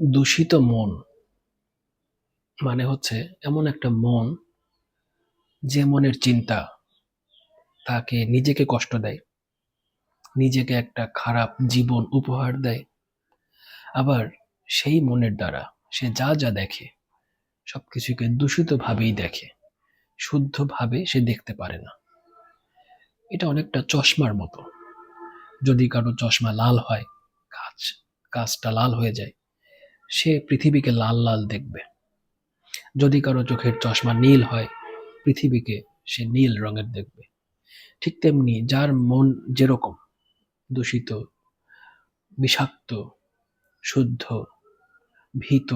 দূষিত মন মানে হচ্ছে এমন একটা মন যে মনের চিন্তা তাকে নিজেকে কষ্ট দেয়, নিজেকে একটা খারাপ জীবন উপহার দেয়। আবার সেই মনের দ্বারা সে যা যা দেখে সবকিছুকে দূষিত ভাবেই দেখে, শুদ্ধভাবে সে দেখতে পারে না। এটা অনেকটা চশমার মতো। যদি কারও চশমা লাল হয় কাঁচ কাঁচটা লাল হয়ে যায় সে পৃথিবীকে লাল লাল দেখবে। যদি কারও চোখের চশমা নীল হয়, পৃথিবীকে সে নীল রঙের দেখবে। ঠিক তেমনি যার মন যেরকম, দূষিত, বিষাক্ত, শুদ্ধ, ভীত,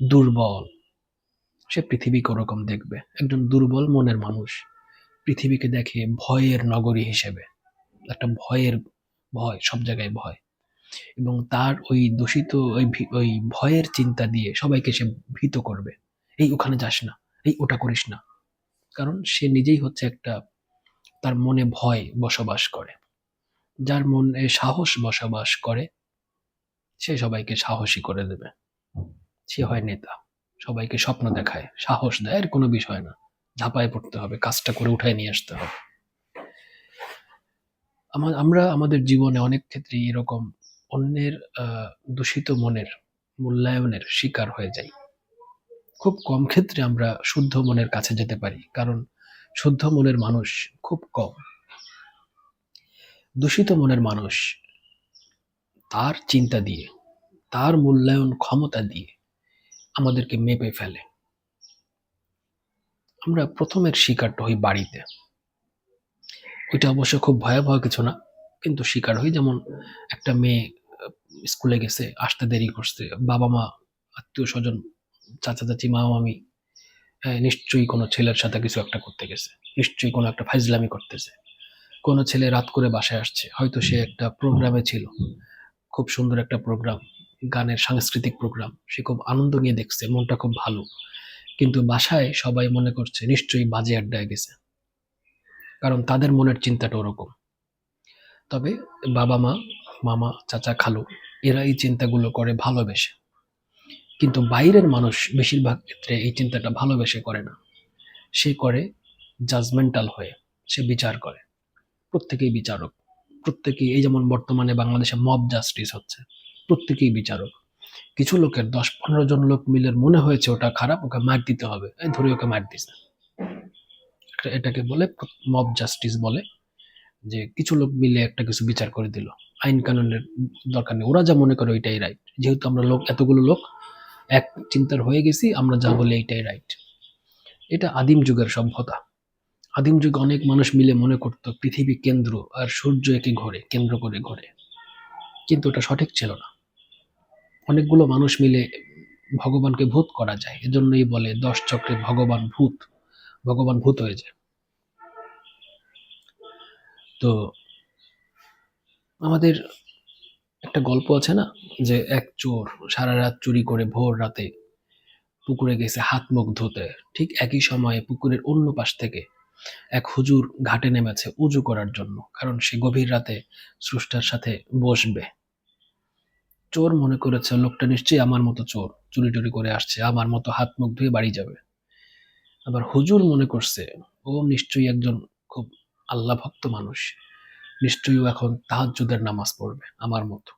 দুর্বল, সে পৃথিবীকে ওরকম দেখবে। একজন দুর্বল মনের মানুষ পৃথিবীকে দেখে ভয়ের নগরী হিসেবে, একটা ভয়ের ভয়, সব জায়গায় ভয়। এবং তার ওই দূষিত ওই ওই ভয়ের চিন্তা দিয়ে সবাইকে সে ভীত করবে। এই ওখানে যাস না, এই ওটা করিস না। কারণ সে নিজেই হচ্ছে একটা তার মনে ভয় বসবাস করে। যার মনে সাহস বসবাস করে, সে সবাইকে সাহসী করে দেবে। সে হয় নেতা, সবাইকে স্বপ্ন দেখায়, সাহস দেয়, এর কোনো বিষয় না। ঝাঁপায় পড়তে হবে, কাজটা করে উঠায় নিয়ে আসতে হবে। আমা- আমরা আমাদের জীবনে অনেক ক্ষেত্রে এরকম অন্যের দূষিত মনের মূল্যায়নের শিকার হয়ে যাই। খুব কম ক্ষেত্রে আমরা শুদ্ধ মনের কাছে যেতে পারি, কারণ শুদ্ধ মনের মানুষ খুব কম। দূষিত মনের মানুষ তার চিন্তা দিয়ে, তার মূল্যায়ন ক্ষমতা দিয়ে আমাদেরকে মেপে ফেলে। আমরা প্রথমের শিকারটা হই বাড়িতে। ওইটা অবশ্য খুব ভয়াবহ কিছু না, কিন্তু শিকার হই যেমন একটা মেয়ে স্কুলে গেছে আসতে দেরি করছে বাবা মা আত্মীয় স্বজন চাচা চাচি মা মামি আহ, নিশ্চয়ই কোনো ছেলের সাথে কিছু একটা করতে গেছে নিশ্চয়ই কোনো একটা ফাইজলামি করতেছে। কোনো ছেলে রাত করে বাসায় আসছে হয়তো সে একটা প্রোগ্রামে ছিল খুব সুন্দর একটা প্রোগ্রাম গানের সাংস্কৃতিক প্রোগ্রাম সে খুব আনন্দ নিয়ে দেখছে মনটা খুব ভালো কিন্তু বাসায় সবাই মনে করছে নিশ্চয়ই বাজে আড্ডায় গেছে কারণ তাদের মনের চিন্তাটা ওরকম। তবে বাবা মা মামা চাচা, খালু, এরা এই চিন্তাগুলো করে ভালোবেসে। কিন্তু বাইরের মানুষ বেশিরভাগ ক্ষেত্রে এই চিন্তাটা ভালোবেসে করে না। সে করে জাজমেন্টাল হয়ে, সে বিচার করে। প্রত্যেকেই বিচারক। প্রত্যেকেই, এই যেমন বর্তমানে বাংলাদেশে মব জাস্টিস হচ্ছে, প্রত্যেকেই বিচারক। কিছু লোকের দশ পনেরো জন লোক মিলে মনে হয়েছে ওটা খারাপ, ওকে মার দিতে হবে। এই ধরে ওকে মার দিস এটা- এটাকে বলে মব জাস্টিস বলে, যে কিছু লোক মিলে একটা কিছু বিচার করে দিল। আইন কানুনের দরকার নেই। ওরা যা মনে করে ওইটাই রাইট যেহেতু আমরা লোক, এতগুলো লোক, এক চিন্তার হয়ে গেছি, আমরা যা বলি এইটাই রাইট এটা আদিম যুগের সভ্যতা। আদিম যুগে অনেক মানুষ মিলে মনে করতো, পৃথিবী কেন্দ্র আর সূর্য একে ঘোরে, কেন্দ্র করে ঘোরে। কিন্তু ওটা সঠিক ছিল না। অনেকগুলো মানুষ মিলে ভগবানকে ভূত করা যায়। এজন্যই বলে, দশ চক্রে ভগবান ভূত ভগবান ভূত হয়ে যায়। তো আমাদের একটা গল্প আছে না, যে এক চোর সারা রাত চুরি করে ভোর রাতে পুকুরে গেছে হাত মুখ ধুতে। ঠিক একই সময়ে পুকুরের অন্য পাশ থেকে এক হুজুর ঘাটে নেমেছে উজু করার জন্য, কারণ সে গভীর রাতে স্রষ্টার সাথে বসবে। চোর মনে করেছে, লোকটা নিশ্চয়ই আমার মতো চোর, চুরি টুরি করে আসছে, আমার মতো হাত মুখ ধুয়ে বাড়ি যাবে। আবার হুজুর মনে করছে, ও নিশ্চয়ই একজন খুব আল্লাহ ভক্ত মানুষ। নিশ্চয়ই এখন তাহাজ্জুদের নামাজ পড়বে, আমার মতো।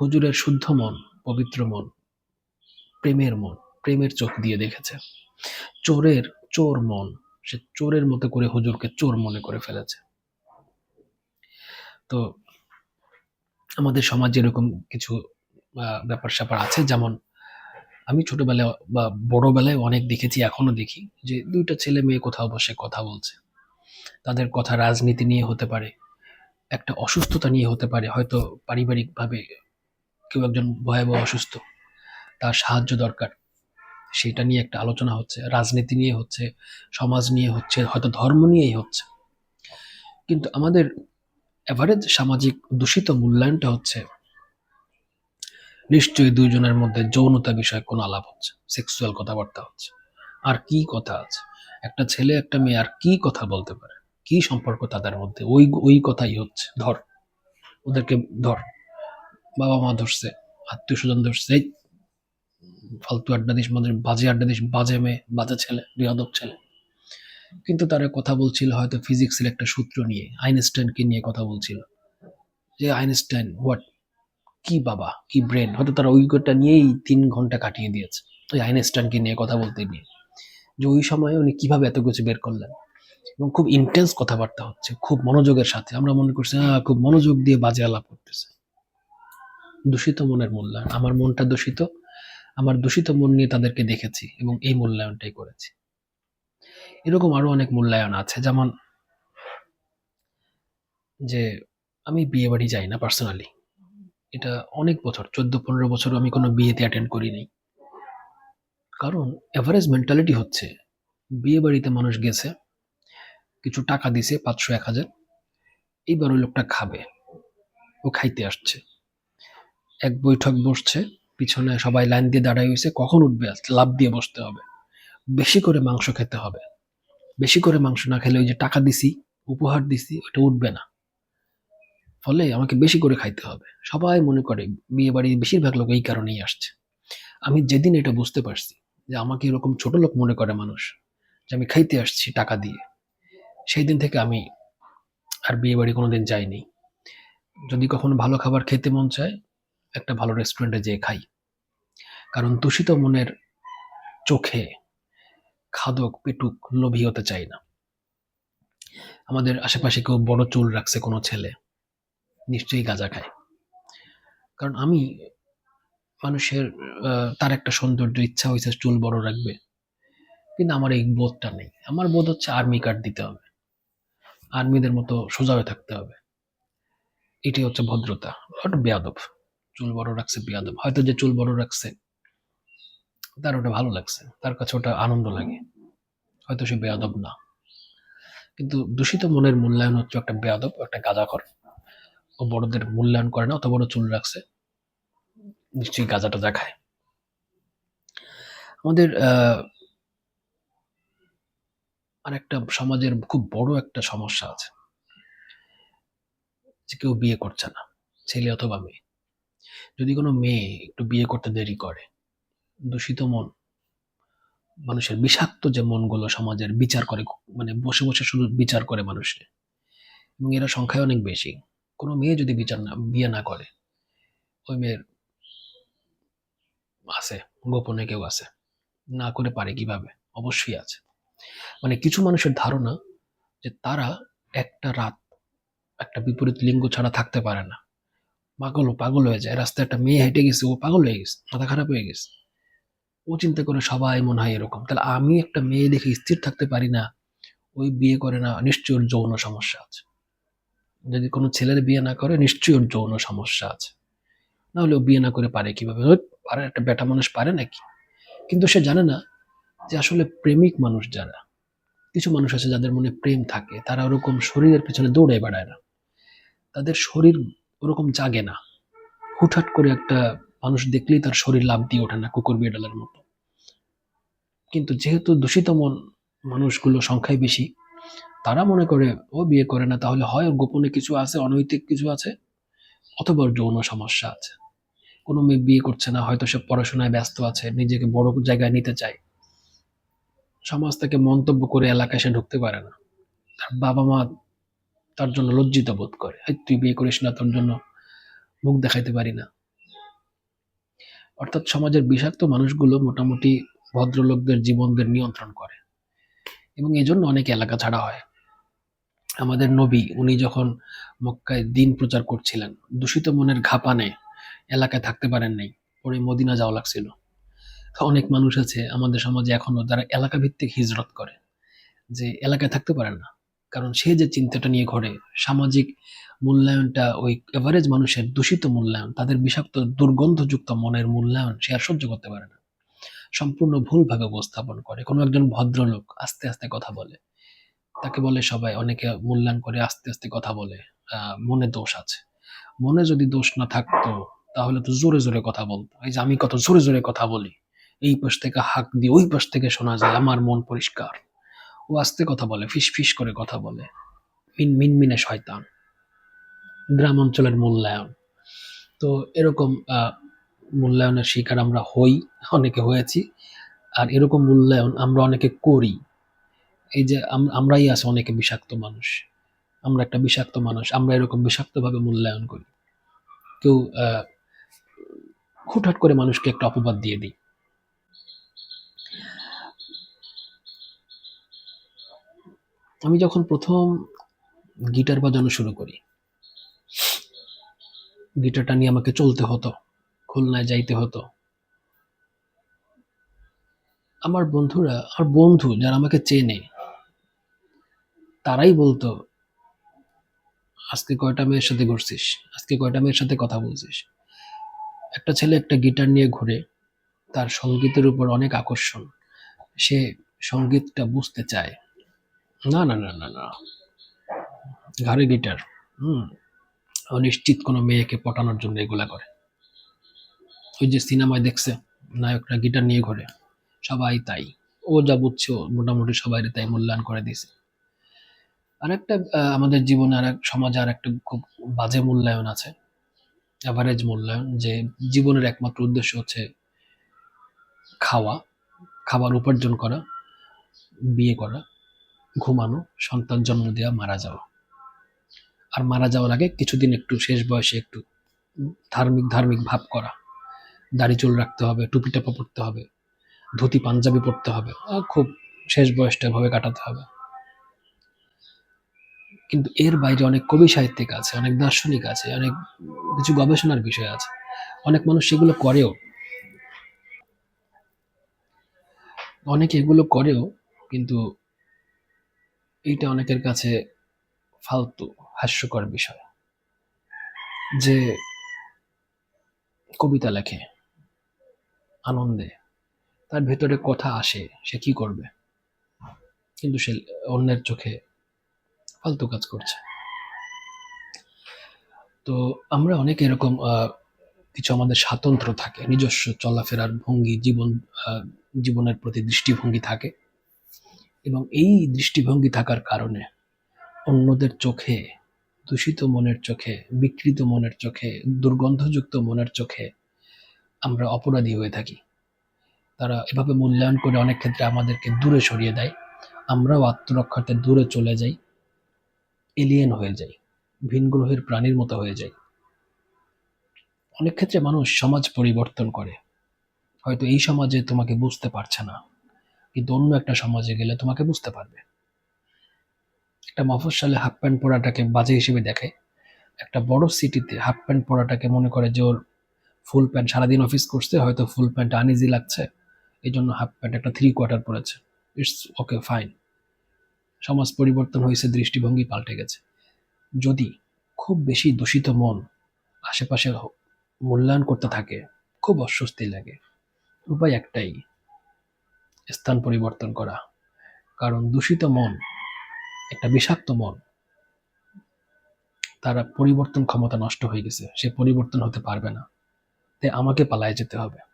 হুজুরের শুদ্ধ মন, পবিত্র মন, প্রেমের মন, প্রেমের চোখ দিয়ে দেখেছে। চোরের চোর মন, সে চোরের মতো করে হুজুরকে চোর মনে করে ফেলেছে। তো আমাদের সমাজে এরকম কিছু ব্যাপার স্যাপার আছে, যেমন আমি ছোটবেলায় বা বড়বেলায় অনেক দেখেছি, এখনও দেখি যে দুইটা ছেলে মেয়ে কোথাও বসে কথা বলছে। তাদের কথা রাজনীতি নিয়ে হতে পারে, একটা অসুস্থতা নিয়ে হতে পারে, হয়তো পারিবারিকভাবে কেউ একজন ভয়াবহ অসুস্থ, তার সাহায্য দরকার। সেটা নিয়ে একটা আলোচনা হচ্ছে, রাজনীতি নিয়ে হচ্ছে, সমাজ নিয়ে হচ্ছে, হয়তো ধর্ম নিয়েই হচ্ছে। কিন্তু আমাদের এভারেজ সামাজিক দূষিত মূল্যায়নটা হচ্ছে, নিশ্চয়ই দুইজনের মধ্যে যৌনতা বিষয়ে কোনো আলাপ হচ্ছে সেক্সুয়াল কথাবার্তা হচ্ছে। আর কি কথা আছে? একটা ছেলে, একটা মেয়ে, আর কি কথা বলতে পারে? কি সম্পর্ক তাদের মধ্যে? ওই ওই কথাই হচ্ছে, ধর। ওদেরকে, ধর, বাবা মা ধরছে, আত্মীয় স্বজনদের সেই ফালতু আড্ডা দিস আমাদের বাজে আড্ডা দিস, বাজে মেয়ে, বাজে ছেলে, বিয়াদব ছেলে। কিন্তু তারা কথা বলছিল হয়তো ফিজিক্সের একটা সূত্র নিয়ে, আইনস্টাইনকে নিয়ে কথা বলছিল। যে আইনস্টাইন, হোয়াট? কি বাবা, কি ব্রেন? হয়তো তারা ওইটা নিয়েই তিন ঘণ্টা কাটিয়ে দিয়েছে, ওই আইনস্টাইনকে নিয়ে কথা বলতে নিয়ে যে ওই সময়ে উনি কীভাবে এত কিছু বের করলেন? এবং খুব ইন্টেন্স কথাবার্তা হচ্ছে, খুব মনোযোগের সাথে। আমরা মনে করছি হ্যাঁ খুব মনোযোগ দিয়ে বাজে আলাপ করতেছে। দূষিত মনের মূল্যায়ন। আমার মনটা দূষিত, আমার দূষিত মন নিয়ে তাদেরকে দেখেছি এবং এই মূল্যায়নটাই করেছি। এরকম আরও অনেক মূল্যায়ন আছে, যেমন যে আমি বিয়ে বাড়ি যাই না পার্সোনালি এটা অনেক বছর, চোদ্দ, পনেরো বছর আমি কোনো বিয়েতে অ্যাটেন্ড করিনি কারণ এভারেজ মেন্টালিটি হচ্ছে বিয়ে বাড়িতে মানুষ গেছে কিছু টাকা দিছে, পাঁচশো, এক হাজার। এইবার ওই লোকটা খাবে। ও খাইতে আসছে। এক বৈঠক বসছে, পিছনে সবাই লাইন দিয়ে দাঁড়াই হয়েছে কখন উঠবে? লাভ দিয়ে বসতে হবে। বেশি করে মাংস খেতে হবে। বেশি করে মাংস না খেলে ওই যে টাকা দিছি, উপহার দিছি ওটা উঠবে না। ফলে আমাকে বেশি করে খাইতে হবে। সবাই মনে করে, বিয়ে বাড়ি বেশিরভাগ লোক এই কারণেই আসছে। আমি যেদিন এটা বুঝতে পারছি যে আমাকে এরকম ছোট লোক মনে করে মানুষ, যে আমি খাইতে আসছি টাকা দিয়ে। সেই দিন থেকে আমি আর বিয়ে বাড়ি কোনো দিন যাইনি। যদি কখনো ভালো খাবার খেতে মন চায়, একটা ভালো রেস্টুরেন্টে যেয়ে খাই। কারণ দূষিত মনের চোখে খাদক, পেটুক লোভী হতে চাই না। আমাদের আশেপাশে কেউ বড় চুল রাখছে কোনো ছেলে, নিশ্চয়ই গাঁজা খায়। কারণ আমি মানুষের তার একটা সৌন্দর্য, ইচ্ছা হয়েছে চুল বড় রাখবে। কিন্তু আমার এই বোধটা নেই। আমার বোধ হচ্ছে আর্মি কার্ড দিতে হবে। আর্মিদের মতো সোজা হয়ে থাকতে হবে। এটি হচ্ছে ভদ্রতা। ওটা বেয়াদব চুল বড় রাখছে বেয়াদব হয়তো যে চুল বড় রাখছে, তার ওটা ভালো লাগছে, তার কাছে ওটা আনন্দ লাগে। হয়তো সে বেয়াদব না। কিন্তু দূষিত মনের মূল্যায়ন হচ্ছে একটা বেয়াদব একটা গাঁজাখর। ও বড়দের মূল্যায়ন করে না, অত বড় চুল রাখছে, নিশ্চয়ই গাঁজাটা টাজা খায় আমাদের, আহ আর একটা সমাজের খুব বড় একটা সমস্যা আছে। যে কেউ বিয়ে করছে না, ছেলে অথবা মেয়ে। যদি কোনো মেয়ে একটু বিয়ে করতে দেরি করে, দূষিত মন, মানুষের বিষাক্ত যে মনগুলো সমাজের বিচার করে মানে বসে বসে শুধু বিচার করে মানুষের এবং এরা সংখ্যায় অনেক বেশি, কোনো মেয়ে যদি বিচার না, বিয়ে না করে, ওই মেয়ের আছে, গোপনে কেউ আছে, না করে পারে কীভাবে? অবশ্যই আছে। মানে কিছু মানুষের ধারণা যে তারা একটা রাত একটা বিপরীত লিঙ্গ ছাড়া থাকতে পারে না। পাগল পাগল হয়ে যায়। রাস্তায় একটা মেয়ে হেঁটে গেছে, ও পাগল হয়ে গেছে, মাথা খারাপ হয়ে গেছে। ও চিন্তা করে সবাই মনে হয় এরকম। তাহলে আমি একটা মেয়ে দেখে স্থির থাকতে পারি না, ওই বিয়ে করে না, নিশ্চয়ই ওর যৌন সমস্যা আছে। যদি কোনো ছেলের বিয়ে না করে, নিশ্চয়ই ওর যৌন সমস্যা আছে। নাহলে ও বিয়ে না করে পারে কীভাবে? পারে একটা বেটা মানুষ পারে নাকি? কিন্তু সে জানে না যে আসলে প্রেমিক মানুষ যারা, কিছু মানুষ আছে যাদের মনে প্রেম থাকে, তারা ওরকম শরীরের পিছনে দৌড়ে বেড়ায় না। তাদের শরীর ওরকম জাগে না। হুটহাট করে একটা মানুষ দেখলেই তার শরীর লাভ দিয়ে ওঠে না কুকুর বিড়ালের মতো। কিন্তু যেহেতু দূষিত মন মানুষগুলো সংখ্যায় বেশি, তারা মনে করে, ও বিয়ে করে না, তাহলে হয় গোপনে কিছু আছে, অনৈতিক কিছু আছে? অথবা যৌন সমস্যা আছে। কোনো মেয়ে বিয়ে করছে না, হয়তো সে পড়াশোনায় ব্যস্ত আছে, নিজেকে বড় জায়গায় নিতে চায়। সমাজ তাকে মন্তব্য করে এলাকায় সে ঢুকতে পারে না। তার বাবা মা তার জন্য লজ্জিত বোধ করে। তুই বিয়ে করিস না, তোর জন্য মুখ দেখাইতে পারি না। অর্থাৎ সমাজের বিষাক্ত মানুষগুলো মোটামুটি ভদ্রলোকদের জীবনদের নিয়ন্ত্রণ করে। এবং এই জন্য অনেক এলাকা ছাড়া হয়। আমাদের নবী, উনি যখন মক্কায় দিন প্রচার করছিলেন, দূষিত মনের ঘাপানে এলাকায় থাকতে পারেন নাই পরে মদিনা যাওয়া লাগছিল। অনেক মানুষ আছে আমাদের সমাজে এখনও যারা এলাকা ভিত্তিক হিজরত করে, যে এলাকায় থাকতে পারে না। কারণ সে যে চিন্তাটা নিয়ে ঘরে, সামাজিক মূল্যায়নটা, ওই এভারেজ মানুষের দূষিত মূল্যায়ন, তাদের বিষাক্ত, দুর্গন্ধযুক্ত মনের মূল্যায়ন সে আর সহ্য করতে পারে না। সম্পূর্ণ ভুলভাবে উপস্থাপন করে। কোনো একজন ভদ্রলোক আস্তে আস্তে কথা বলে। তাকে বলে সবাই, অনেকে মূল্যায়ন করে আস্তে আস্তে কথা বলে মনে দোষ আছে। মনে যদি দোষ না থাকতো, তাহলে তো জোরে জোরে কথা বলতো। এই যে আমি কত জোরে জোরে কথা বলি। এই পাশ থেকে হাক দিয়ে ওই পাশ থেকে শোনা যায়, আমার মন পরিষ্কার। ও আস্তে কথা বলে, ফিস ফিস করে কথা বলে। মিন মিন মিনে শয়তান। গ্রাম অঞ্চলের মূল্যায়ন। তো এরকম মূল্যায়নের শিকার আমরা হই, অনেকে হয়েছি। আর এরকম মূল্যায়ন আমরা অনেকে করি। এই যে আম- আমরাই আছে অনেকে বিষাক্ত মানুষ। আমরা একটা বিষাক্ত মানুষ, আমরা এরকম বিষাক্তভাবে মূল্যায়ন করি। কেউ হুটহাট করে মানুষকে একটা অপবাদ দিয়ে দিই। আমি যখন প্রথম গিটার বাজানো শুরু করি, গিটারটা নিয়ে আমাকে চলতে হতো, খুলনায় যাইতে হতো। আমার বন্ধুরা, আমার বন্ধু যারা আমাকে চেনে, তারাই বলতো, আজকে কয়টা মেয়ের সাথে ঘুরছিস? আজকে কয়টা মেয়ের সাথে কথা বলছিস? একটা ছেলে একটা গিটার নিয়ে ঘুরে, তার সঙ্গীতের উপর অনেক আকর্ষণ। সে সঙ্গীতটা বুঝতে চায়। না না না না না। ঘাড়ে গিটার। হুম। অনিশ্চিত কোনো মেয়েকে পটানোর জন্য এগুলা করে। ওই যে সিনেমায় দেখছে নায়করা গিটার নিয়ে ঘোরে। সবাই তাই। ও যা বুঝছে মোটামুটি সবাই তাই মূল্যায়ন করে দিয়েছে। আর একটা আমাদের জীবনে আর এক সমাজে আর একটা খুব বাজে মূল্যায়ন আছে। অ্যাভারেজ মূল্যায়ন যে জীবনের একমাত্র উদ্দেশ্য হচ্ছে খাওয়া খাবার উপার্জন করা বিয়ে করা। ঘুমানো, সন্তান জন্ম দেওয়া মারা যাওয়া। আর মারা যাওয়ার আগে কিছুদিন একটু, শেষ বয়সে একটু ধার্মিক ধার্মিক ভাব করা। দাড়ি চুল রাখতে হবে টুপি টাপা পরতে হবে, ধুতি, পাঞ্জাবি পরতে হবে খুব শেষ বয়সটা ভাবে কাটাতে হবে। কিন্তু এর বাইরে অনেক কবি সাহিত্যিক আছে, অনেক দার্শনিক আছে, অনেক কিছু গবেষণার বিষয় আছে। অনেক মানুষ সেগুলো করেও, অনেকে এগুলো করেও কিন্তু এইটা অনেকের কাছে ফালতু, হাস্যকর বিষয়। যে কবিতা লেখে, আনন্দে। তার ভেতরে কথা আসে, সে কি করবে? কিন্তু সে অন্যের চোখে ফালতু কাজ করছে। তো আমরা অনেক এরকম কিছু আমাদের স্বাতন্ত্র থাকে, নিজস্ব চলাফেরার ভঙ্গি, জীবন জীবনের প্রতি দৃষ্টিভঙ্গি থাকে। এবং এই দৃষ্টিভঙ্গি থাকার কারণে অন্যদের চোখে, দূষিত মনের চোখে, বিকৃত মনের চোখে, দুর্গন্ধযুক্ত মনের চোখে আমরা অপরাধী হয়ে থাকি। তারা এভাবে মূল্যায়ন করে অনেক ক্ষেত্রে আমাদেরকে দূরে সরিয়ে দেয়। আমরাও আত্মরক্ষার্থে দূরে চলে যাই এলিয়েন হয়ে যাই, ভিন গ্রহের প্রাণীর মতো হয়ে যাই। অনেক ক্ষেত্রে মানুষ সমাজ পরিবর্তন করে। হয়তো এই সমাজে তোমাকে বুঝতে পারছে না। কিন্তু অন্য একটা সমাজে গেলে তোমাকে বুঝতে পারবে। একটা মফস্বলে হাফ প্যান্ট পরাটাকে বাজে হিসেবে দেখে। একটা বড় সিটিতে হাফ প্যান্ট পরাটাকে মনে করে যে ওর ফুল প্যান্ট সারাদিন অফিস করছে, হয়তো ফুল প্যান্ট আনইজি লাগছে। এই জন্য হাফ প্যান্ট একটা থ্রি কোয়ার্টার পরেছে। ইটস ওকে ফাইন সমাজ পরিবর্তন হয়েছে, দৃষ্টিভঙ্গি পাল্টে গেছে। যদি খুব বেশি দূষিত মন আশেপাশে মূল্যায়ন করতে থাকে, খুব অস্বস্তি লাগে। উপায় একটাই স্থান পরিবর্তন করা। কারণ দূষিত মন, একটা বিষাক্ত মন, তারা পরিবর্তন ক্ষমতা নষ্ট হয়ে গেছে। সে পরিবর্তন হতে পারবে না। তাই আমাকে পালায় যেতে হবে।